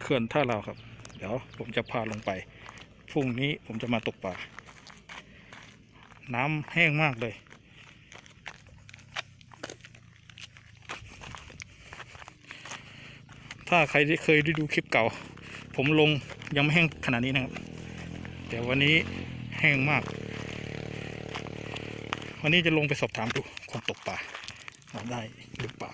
เขื่อนท่าลาวครับ เดี๋ยวผมจะพาลงไปพรุ่งนี้ผมจะมาตกปลาน้ำแห้งมากเลย ถ้าใครที่เคยได้ดูคลิปเก่า ผมลงยังไม่แห้งขนาดนี้นะครับ แต่วันนี้แห้งมาก วันนี้จะลงไปสอบถามดูคนตกปลาว่าได้หรือเปล่า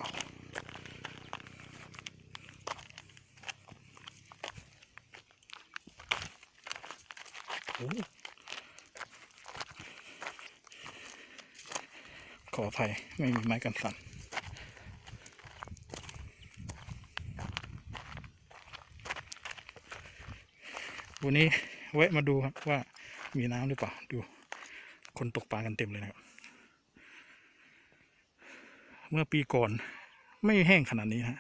ขออภัยไม่มีไม้กันสั่นวันนี้แวะมาดูครับว่ามีน้ำหรือเปล่า ดู คนตกปลากันเต็มเลยนะครับ เมื่อปีก่อนไม่แห้งขนาดนี้ฮะ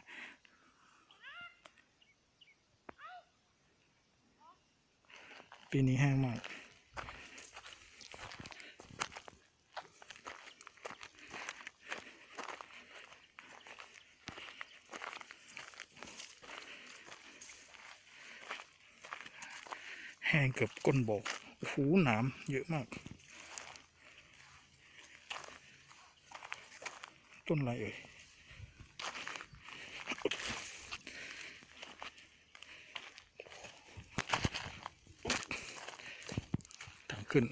ปีนี้แห้งมาก แห้งเกือบก้นบ่อโอ้โหหนามเยอะมาก ต้นอะไรเอ่ย ทาง ขึ้น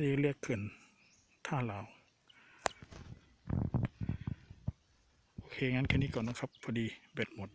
นี่เรียกเขื่อนท่าลาโอเค งั้นแค่นี้ก่อนนะครับ พอดีเบ็ดหมด